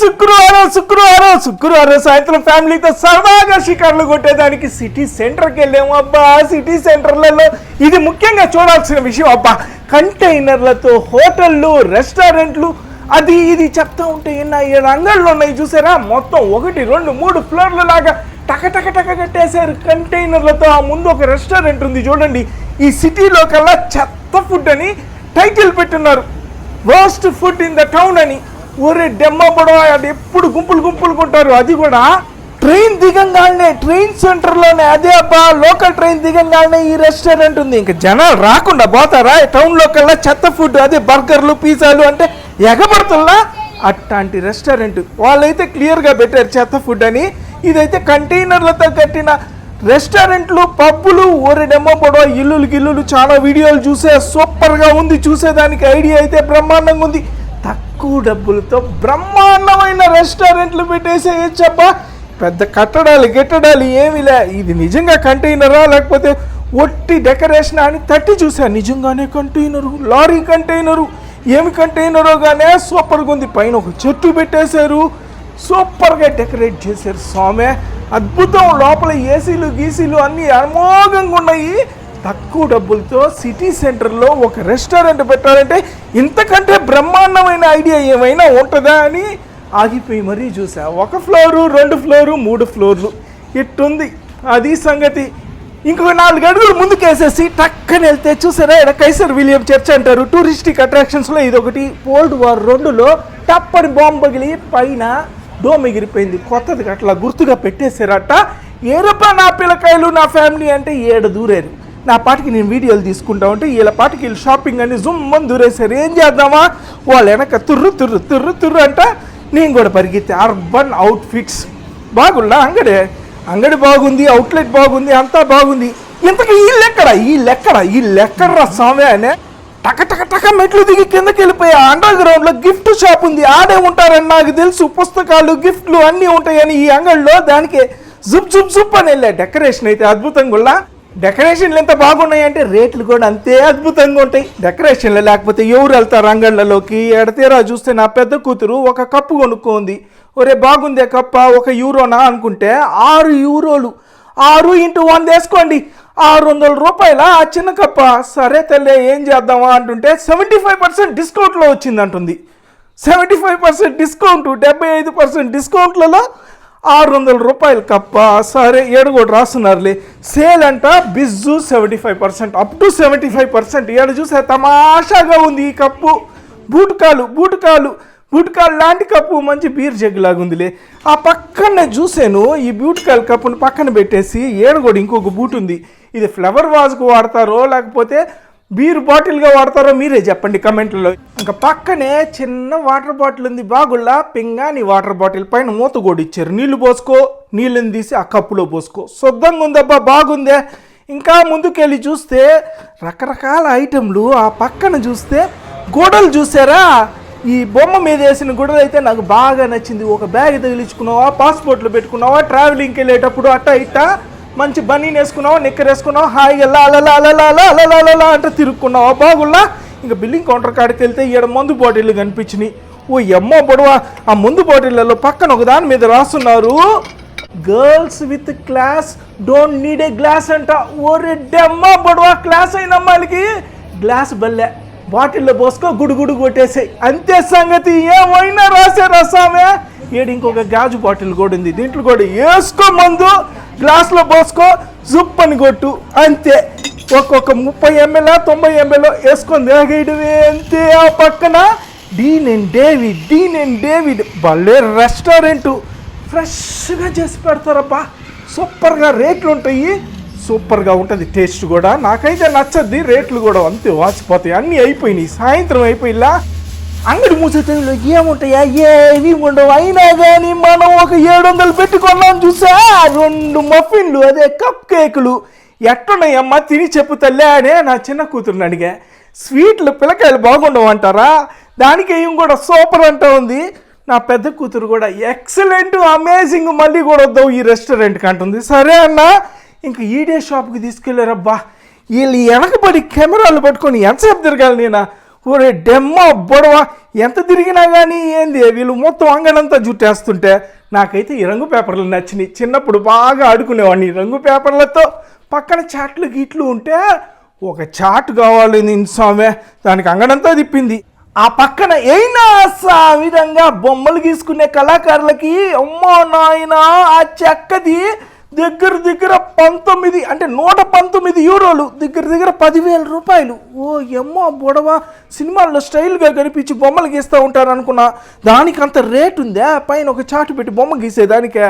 శుక్రవారం శుక్రవారం శుక్రవారం సాయంత్రం ఫ్యామిలీతో సరదాగా షికార్లు కొట్టేదానికి సిటీ సెంటర్కి వెళ్ళాము. అబ్బా సిటీ సెంటర్లలో ఇది ముఖ్యంగా చూడాల్సిన విషయం. అబ్బా కంటైనర్లతో హోటళ్ళు రెస్టారెంట్లు అది ఇది చెప్తా ఉంటే ఎన్న ఏడు అంగళ్ళు ఉన్నాయి చూసారా? మొత్తం ఒకటి రెండు మూడు ఫ్లోర్ల లాగా టక టక టక కట్టేశారు కంటైనర్లతో. ఆ ముందు ఒక రెస్టారెంట్ ఉంది చూడండి. ఈ సిటీలో కల్లా చెత్త ఫుడ్ అని టైటిల్ పెట్టున్నారు. Worst food in the town అని. ఒరే డెమ్మ పొడవ అది ఎప్పుడు గుంపులు గుంపులు కొంటారు అది కూడా ట్రైన్ దిగంగానే ట్రైన్ సెంటర్లోనే అదే అబ్బా లోకల్ ట్రైన్ దిగంగానే ఈ రెస్టారెంట్ ఉంది. ఇంకా జనాలు రాకుండా పోతారా? టౌన్లో కల్లా చెత్త ఫుడ్ అదే బర్గర్లు పిజ్జాలు అంటే ఎగబడుతుందా అట్లాంటి రెస్టారెంట్ వాళ్ళైతే క్లియర్గా పెట్టారు చెత్త ఫుడ్ అని. ఇదైతే కంటైనర్లతో కట్టిన రెస్టారెంట్లు పబ్బులు ఓరెడెమ్మో పొడవ ఇల్లులు గిల్లులు చాలా వీడియోలు చూసే సూపర్గా ఉంది చూసేదానికి ఐడియా అయితే బ్రహ్మాండంగా ఉంది. తక్కువ డబ్బులతో బ్రహ్మాండమైన రెస్టారెంట్లు పెట్టేసేయచ్చబ్బా పెద్ద కట్టడాలు గిట్టడాలు ఏమి లే. ఇది నిజంగా కంటైనరా? లేకపోతే ఒట్టి డెకరేషన్ అని తట్టి చూశాను నిజంగానే కంటైనరు లారీ కంటైనరు. ఏమి కంటైనరో గానే సూపర్గా ఉంది. పైన ఒక చెట్టు పెట్టేశారు. సూపర్గా డెకరేట్ చేశారు స్వామి. అద్భుతం. లోపల ఏసీలు గీసీలు అన్నీ అమోఘంగా ఉన్నాయి. తక్కువ డబ్బులతో సిటీ సెంటర్లో ఒక రెస్టారెంట్ పెట్టాలంటే ఇంతకంటే బ్రహ్మాండమైన ఐడియా ఏమైనా ఉంటుందా అని ఆగిపోయి మరీ చూసా. ఒక ఫ్లోరు రెండు ఫ్లోరు మూడు ఫ్లోర్లు. ఇట్టుంది. అది సంగతి. ఇంకొక నాలుగు అడుగులు ముందుకేసేసి టక్కని వెళ్తే చూసారా? ఇక్కడ కైసర్ విలియం చర్చ్ అంటారు. టూరిస్టిక్ అట్రాక్షన్స్లో ఇది ఒకటి వార్ రెండులో టప్పని బాంబు పగిలి పైన డోమ్ మిగిలిపోయింది కొత్తది అట్లా గుర్తుగా పెట్టేశారట. ఏరప్ప నా పిల్లకాయలు నా ఫ్యామిలీ అంటే ఏడు దూరేరు. నా పాటికి నేను వీడియోలు తీసుకుంటా ఉంటే వీళ్ళ పాటికి వీళ్ళు షాపింగ్ అని జుమ్మని దూరేశారు. ఏం చేద్దామా? వాళ్ళ వెనక తుర్రు తుర్రు తుర్రు తుర్రు అంట. నేను కూడా పరిగెత్తే అర్బన్ అవుట్ఫిట్స్. బాగుండా అంగడి? అంగడి బాగుంది అవుట్లెట్ బాగుంది అంతా బాగుంది. ఇంతకీ ఈ లెక్కడ? ఈ లెక్కడ? ఈ స్వామి అనే? టక టక టక మెట్లు దిగి కిందకి వెళ్ళిపోయి. అండర్ గ్రౌండ్లో గిఫ్ట్ షాప్ ఉంది. ఆడే ఉంటారని నాకు తెలుసు. పుస్తకాలు గిఫ్ట్లు అన్నీ ఉంటాయని ఈ అంగడిలో దానికి జుప్ జుప్ జుప్ అని వెళ్ళా. డెకరేషన్ అయితే అద్భుతంగా ఉన్నా డెకరేషన్లు ఎంత బాగున్నాయంటే రేట్లు కూడా అంతే అద్భుతంగా ఉంటాయి. డెకరేషన్లు లేకపోతే ఎవరు వెళ్తారు అంగళ్ళలోకి? ఎడతీరా చూస్తే నా పెద్ద కూతురు ఒక కప్పు కొనుక్కోంది. ఒరే బాగుందే కప్ప ఒక యూరోనా అనుకుంటే ఆరు యూరోలు. ఆరు ఇంటూ వంద వేసుకోండి. ఆరు వందల రూపాయల? ఆ చిన్న కప్ప. సరే తల్లే ఏం చేద్దామా అంటుంటే సెవెంటీ ఫైవ్ పర్సెంట్ డిస్కౌంట్లో వచ్చింది అంటుంది సెవెంటీ ఫైవ్ పర్సెంట్ డిస్కౌంట్ డెబ్బై ఐదు పర్సెంట్ డిస్కౌంట్లలో ఆరు వందల రూపాయలు కప్ప. సరే ఏడు కూడా రాస్తున్నారులే. సేల్ అంట Biju seventy five percent up to seventy five percent. ఏడు చూసే తమాషాగా ఉంది ఈ కప్పు. బూటకాలు బూటకాలు బూటకాలు లాంటి కప్పు మంచి బీర్ జగ్ లాగా ఉందిలే. ఆ పక్కనే చూసాను ఈ బ్యూటికాల్ కప్పును పక్కన పెట్టేసి ఏడు కూడా ఇంకొక బూట్ ఉంది. ఇది ఫ్లవర్ వాజ్కు వాడతారో లేకపోతే బీర్ బాటిల్గా వాడతారో మీరే చెప్పండి కమెంట్లలో. ఇంకా పక్కనే చిన్న వాటర్ బాటిల్ ఉంది. బాగుల్లా పింగాని వాటర్ బాటిల్ పైన మూత ఇచ్చారు నీళ్ళు పోసుకో నీళ్ళని తీసి ఆ కప్పులో పోసుకో. శుద్ధంగా ఉందబ్బా బాగుందే. ఇంకా ముందుకెళ్ళి చూస్తే రకరకాల ఐటెంలు. ఆ పక్కన చూస్తే గోడలు చూసారా? ఈ బొమ్మ మీద వేసిన గుడలు అయితే నాకు బాగా నచ్చింది. ఒక బ్యాగ్ తగిలించుకున్నావా? పాస్పోర్ట్లు పెట్టుకున్నావా? ట్రావెలింగ్కి వెళ్ళేటప్పుడు అట్ట ఇట్టా మంచి బనీన్ వేసుకున్నావు నిక్కర్ వేసుకున్నావు హాయిగా అలలా లాలలా అంటే తిరుక్కున్నావు బాగుల్లా ఇంకా బిల్లింగ్ కౌంటర్ కాడికి వెళ్తే ఈడ మందు బాటిళ్ళు కనిపించినాయి. ఓ ఎమ్మో పొడవ ఆ ముందు బాటిళ్ళలో పక్కన ఒక దాని మీద రాస్తున్నారు. Girls with class don't need a glass అంట. ఓ డెమ్మ పొడవ క్లాస్ అయిన అమ్మాయిలకి గ్లాస్ బల్లె. బాటిల్లో పోసుకో గుడుగుడు కొట్టేసాయి. అంతే సంగతి ఏమైనా రాసే రసామే. ఏడు ఇంకొక గాజు బాటిల్ కూడా ఉంది. దీంట్లో కూడా వేసుకో మందు. గ్లాస్లో పోసుకో జుప్ అని కొట్టు అంతే. ఒక్కొక్క ముప్పై ఎంఎల్ తొంభై ఎంఎల్ వేసుకొని తాగేయడమే అంతే. ఆ పక్కన Dean and David Dean and David. భలే రెస్టారెంట్. ఫ్రెష్గా చేసి పెడతారబ్బా. సూపర్గా రేట్లు ఉంటాయి. సూపర్గా ఉంటుంది టేస్ట్ కూడా. నాకైతే నచ్చద్ది. రేట్లు కూడా అంతే వాచిపోతాయి. అన్నీ అయిపోయినాయి. సాయంత్రం అయిపోయిలా. అంగడి మూసే టైంలో ఏముంటాయా? ఏవి ఉండవు. అయినా కానీ మనం ఒక ఏడు వందలు పెట్టుకున్నాం చూసా? రెండు మఫిన్లు అదే కప్ కేకులు. ఎట్టున్నాయమ్మా తిని చెప్పు తల్లే అనే నా చిన్న కూతురుని అడిగా. స్వీట్లు పిల్లకాయలు బాగుండవు అంటారా? దానికి ఏం కూడా సూపర్ అంటూ ఉంది. నా పెద్ద కూతురు కూడా ఎక్సలెంట్ అమేజింగ్ మళ్ళీ కూడా వద్దావు ఈ రెస్టారెంట్కి అంటుంది సరే అన్న ఇంక ఈడే షాప్కి తీసుకెళ్ళారబ్బా వీళ్ళు వెనకబడి కెమెరాలు పట్టుకొని ఎంతసేపు తిరగాలి నేను? ఒరే డెమ్మ బొడవ ఎంత తిరిగినా కానీ ఏంది? వీళ్ళు మొత్తం అంగడంతా జుట్టేస్తుంటే నాకైతే ఈ రంగు పేపర్లు నచ్చినాయి. చిన్నప్పుడు బాగా ఆడుకునేవాడిని రంగు పేపర్లతో. పక్కన చాట్లు గీట్లు ఉంటే ఒక చాట్ కావాలి నేను స్వామి దానికి అంగడంతా తిప్పింది. ఆ పక్కన అయినా ఆ విధంగా బొమ్మలు గీసుకునే కళాకారులకి అమ్మో నాయన ఆ చెక్కది దగ్గర దగ్గర పంతొమ్మిది అంటే నూట పంతొమ్మిది యూరోలు దగ్గర దగ్గర పదివేల రూపాయలు. ఓ ఎమ్మో బుడవ సినిమాల్లో స్టైల్గా కనిపించి బొమ్మలు గీస్తూ ఉంటారు అనుకున్నా దానికి అంత రేట్ ఉందా? పైన ఒక చాటు పెట్టి బొమ్మ గీసేదానికే.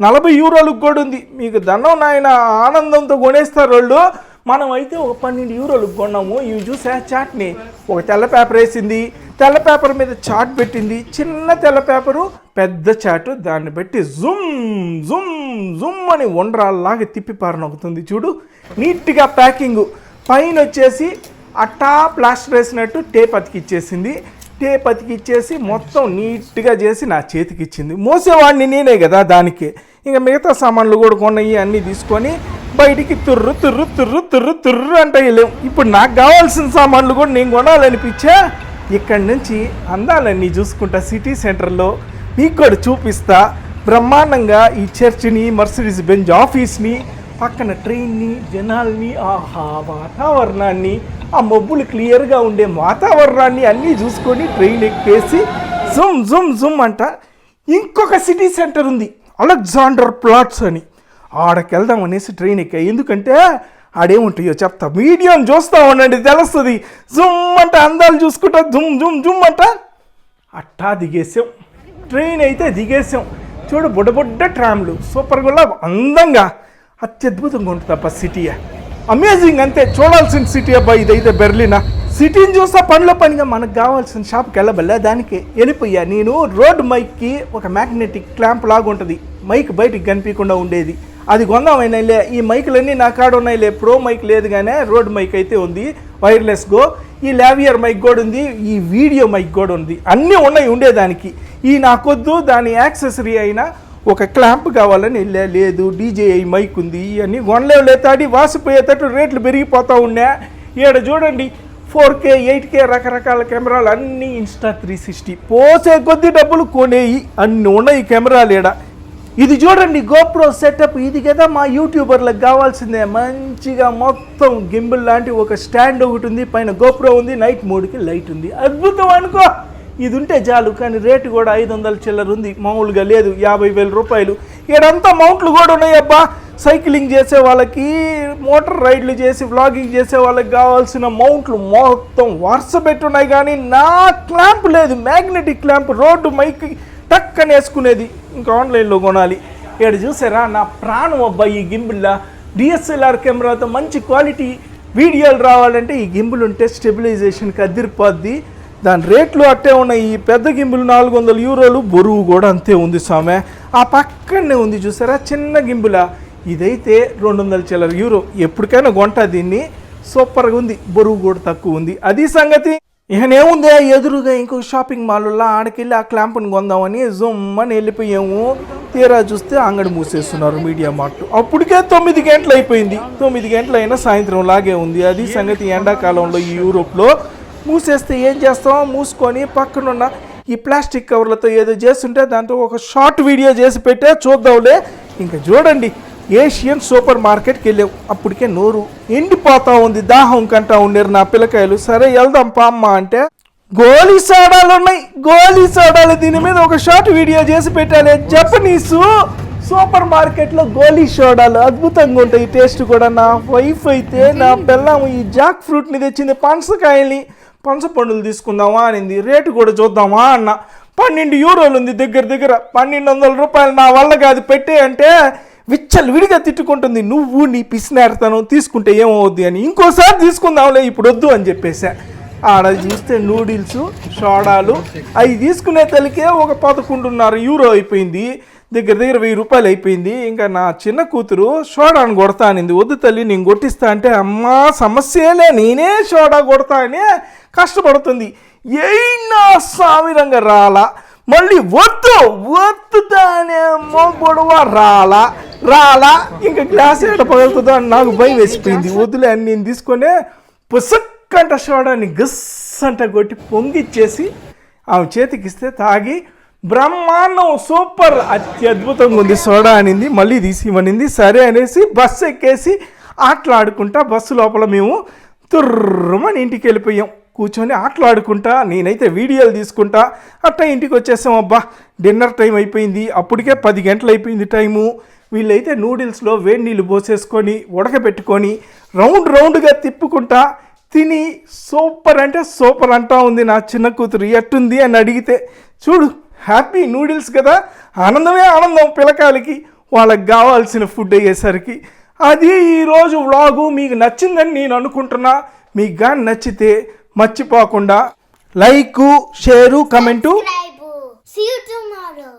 నలభై యూరోలకు కూడా ఉంది మీకు దండం నాయన ఆనందంతో కొనేస్తారు వాళ్ళు. మనం అయితే ఒక పన్నెండు యూరోలు కొన్నాము. ఇవి చూసా చాట్ని. ఒక తెల్ల పేపర్ వేసింది. తెల్ల పేపర్ మీద చాట్ పెట్టింది. చిన్న తెల్ల పేపరు పెద్ద చాటు దాన్ని పెట్టి జుమ్ జుమ్ జుమ్ అని వండ్రాల్లాగా తిప్పి పారనొక్కుతుంది. చూడు నీట్గా ప్యాకింగ్. పైన వచ్చేసి అట్టా ప్లాస్టర్ వేసినట్టు టేప్ అతికిచ్చేసింది. టేప్ అతికిచ్చేసి మొత్తం నీట్గా చేసి నా చేతికి ఇచ్చింది మోసేవాడిని నేనే కదా దానికి. ఇంకా మిగతా సామాన్లు కూడా కొన్నవి అన్నీ తీసుకొని బయటికి తుర్రు తుర్రు తుర్రు తుర్రు తుర్రు అంటే వెళ్ళాం. ఇప్పుడు నాకు కావాల్సిన సామాన్లు కూడా నేను కొనాలనిపించా? ఇక్కడి నుంచి అందాలన్నీ చూసుకుంటా సిటీ సెంటర్లో. మీకు కూడా చూపిస్తా. బ్రహ్మాండంగా ఈ చర్చిని మర్సిడీస్ బెంజ్ ఆఫీస్ని పక్కన ట్రైన్ని జనాల్ని ఆహా వాతావరణాన్ని ఆ మబ్బులు క్లియర్గా ఉండే వాతావరణాన్ని అన్నీ చూసుకొని ట్రైన్ ఎక్కేసి జుమ్ జుమ్ జుమ్ అంట. ఇంకొక సిటీ సెంటర్ ఉంది అలెగ్జాండర్ ప్లాట్స్ అని. ఆడకి వెళ్దాం అనేసి ట్రైన్ ఎక్కా ఎందుకంటే ఆడేముంటాయో చెప్తా. మీడియం చూస్తా ఉండండి తెలుస్తుంది. జుమ్ అంట అందాలు చూసుకుంటా జుమ్ జుమ్ జుమ్ అంట. అట్టా దిగేసాం ట్రైన్ అయితే దిగేసాం చూడు బుడ్డ బుడ్డ ట్రామ్లు. సూపర్ అందంగా. అత్యద్భుతంగా ఉంటుంది అబ్బా సిటీ అమేజింగ్ అంతే. చూడాల్సిన సిటీ అబ్బా ఇదైతే బెర్లినా. సిటీని చూస్తా పనిలో పనిగా. మనకు కావాల్సిన షాప్కి వెళ్ళబల్లా దానికి వెళ్ళిపోయా. నేను రోడ్ మైక్కి ఒక మ్యాగ్నెటిక్ క్లాంప్ లాగా ఉంటుంది మైక్ బయటికి కనిపించకుండా ఉండేది. అది కొందామైనాయిలే ఈ మైకులన్నీ నా కాడ ఉన్నాయిలే ప్రో మైక్ లేదు కానీ రోడ్ మైక్ అయితే ఉంది వైర్లెస్ గో. ఈ లావియర్ మైక్ కూడా ఉంది ఈ వీడియో మైక్ కూడా ఉంది. అన్నీ ఉన్నాయి ఉండేదానికి. ఈ నాకొద్దు దాని యాక్సెసరీ అయినా ఒక క్లాంప్ కావాలని వెళ్ళా లేదు డీజేఐ మైక్ ఉంది ఇవన్నీ కొనలేవు లేతాడి వాసిపోయేటట్టు రేట్లు పెరిగిపోతూ ఉన్నా. ఈడ చూడండి ఫోర్ కే ఎయిట్ కే రకరకాల కెమెరాలు అన్నీ ఇన్స్టా త్రీ సిక్స్టీ. పోసే కొద్ది డబ్బులు కొనేయి అన్ని ఉన్నాయి కెమెరాలు ఈడ. ఇది చూడండి గోప్రో సెటప్ ఇది కదా మా యూట్యూబర్లకు కావాల్సిందే. మంచిగా మొత్తం గింబుల్ లాంటి ఒక స్టాండ్ ఒకటి ఉంది. పైన గోప్రో ఉంది. నైట్ మోడ్కి లైట్ ఉంది. అద్భుతం అనుకో! ఇది ఉంటే చాలు కానీ రేటు కూడా ఐదు వందల చిల్లర ఉంది. మామూలుగా లేదు. యాభై వేల రూపాయలు. ఇక్కడంతా మౌంట్లు కూడా ఉన్నాయబ్బా సైక్లింగ్ చేసే వాళ్ళకి మోటార్ రైడ్లు చేసి వ్లాగింగ్ చేసే వాళ్ళకి కావాల్సిన మౌంట్లు మొత్తం వరుస పెట్టున్నాయి కానీ నా క్లాంప్ లేదు. మ్యాగ్నెటిక్ క్లాంప్ రోడ్డు మైక్ టక్కని వేసుకునేది ఇంకా ఆన్లైన్లో కొనాలి. ఇక్కడ చూసారా? నా ప్రాణం అబ్బాయి ఈ గింబుల్లా. డిఎస్ఎల్ఆర్ కెమెరాతో మంచి క్వాలిటీ వీడియోలు రావాలంటే ఈ గింబుల్ ఉంటే స్టెబిలైజేషన్కి అదిరిపోద్ది దాని రేట్లు అట్టే ఉన్నాయి. ఈ పెద్ద గింబుల్ నాలుగు వందల యూరోలు బరువు కూడా అంతే ఉంది స్వామి. ఆ పక్కనే ఉంది చూసారా? చిన్న గింబుల. ఇదైతే రెండు వందల చిల్లర యూరో. ఎప్పటికైనా కొంట దీన్ని. సూపర్గా ఉంది. బరువు కూడా తక్కువ ఉంది. అది సంగతి. ఇకనేముంది ఎదురుగా ఇంకొక షాపింగ్ మాల్లో ఆడకెళ్ళి ఆ క్లాంప్ని కొందామని జుమ్ అని వెళ్ళిపోయాము. తీరా చూస్తే అంగడి మూసేస్తున్నారు మీడియా మార్ట్. అప్పటికే తొమ్మిది గంటలు అయిపోయింది. తొమ్మిది గంటలు అయినా సాయంత్రం లాగే ఉంది. అది సంగతి ఎండాకాలంలో ఈ యూరోప్లో. మూసేస్తే ఏం చేస్తాం? మూసుకొని పక్కనున్న ఈ ప్లాస్టిక్ కవర్లతో ఏదో చేస్తుంటే దాంతో ఒక షార్ట్ వీడియో చేసి పెట్టే చూద్దాంలే. ఇంకా చూడండి. ఏషియన్ సూపర్ మార్కెట్కి వెళ్ళాం అప్పటికే నోరు ఎండిపోతా ఉంది దాహం కంటా ఉండేరు నా పిల్లకాయలు. సరే వెళ్దాం పామ్మ అంటే గోలీ సోడాలు ఉన్నాయి గోలీ సోడాలు దీని మీద ఒక షార్ట్ వీడియో చేసి పెట్టాలి జపనీసు సూపర్ మార్కెట్లో గోలీ సోడాలు అద్భుతంగా ఉంటాయి. టేస్ట్ కూడా నా వైఫ్ అయితే నా బెల్లం ఈ జాక్ ఫ్రూట్ని తెచ్చింది పనసకాయల్ని. పనస పండులు తీసుకుందామా అనింది. రేటు కూడా చూద్దామా అన్న. పన్నెండు యూరోలు ఉంది దగ్గర దగ్గర. పన్నెండు వందల రూపాయలు నా వల్ల కాదు. పెట్టే అంటే విచ్చలు విడిగా తిట్టుకుంటుంది. నువ్వు నీ పిసినారుతనం తీసుకుంటే ఏమవుద్ది అని. ఇంకోసారి తీసుకుందాంలే ఇప్పుడు వద్దు అని చెప్పేసా ఆడ చూస్తే నూడిల్స్ సోడాలు అవి తీసుకునే తల్లికే ఒక పదకొండున్నర యూరో అయిపోయింది. దగ్గర దగ్గర వెయ్యి రూపాయలు అయిపోయింది. ఇంకా నా చిన్న కూతురు షోడాను కొడతానింది వద్దు తల్లి నేను కొట్టిస్తా అంటే అమ్మా సమస్యలే నేనే సోడా కొడతా అని కష్టపడుతుంది. అయినా సామిరంగా రాలా మళ్ళీ వద్దు వద్దు వద్దుతానేమో గొడవ రాలా రాలా ఇంకా గ్లాస్ ఎక్కడ పగులుతుందో అని నాకు భయం వేసిపోయింది. వద్దులే అని నేను తీసుకొని పుసక్కంట సోడాని గస్ అంట కొట్టి పొంగిచ్చేసి ఆమె చేతికిస్తే తాగి బ్రహ్మాండం సూపర్ అత్యద్భుతంగా ఉంది సోడా అనింది. మళ్ళీ తీసి ఇవ్వనింది. సరే అనేసి బస్సు ఎక్కేసి ఆటలాడుకుంటా బస్సు లోపల మేము తుర్రమని ఇంటికి వెళ్ళిపోయాం. కూర్చొని ఆటలాడుకుంటా నేనైతే వీడియోలు తీసుకుంటా అట్టా ఇంటికి వచ్చేసాం. అబ్బా డిన్నర్ టైం అయిపోయింది. అప్పటికే పది గంటలు అయిపోయింది టైము. వీళ్ళైతే నూడిల్స్లో వేడి నీళ్ళు పోసేసుకొని ఉడకబెట్టుకొని రౌండ్ రౌండ్గా తిప్పుకుంటా తిని సూపర్ అంటే సూపర్ అంటా ఉంది నా చిన్న కూతురు ఎట్టుంది అని అడిగితే చూడు హ్యాపీ నూడిల్స్ కదా ఆనందమే ఆనందం పిల్లకాయలకి వాళ్ళకి కావాల్సిన ఫుడ్ అయ్యేసరికి అది ఈరోజు వ్లాగు మీకు నచ్చిందని నేను అనుకుంటున్నా మీకు కానీ నచ్చితే మర్చిపోకుండా like share comment. See you tomorrow.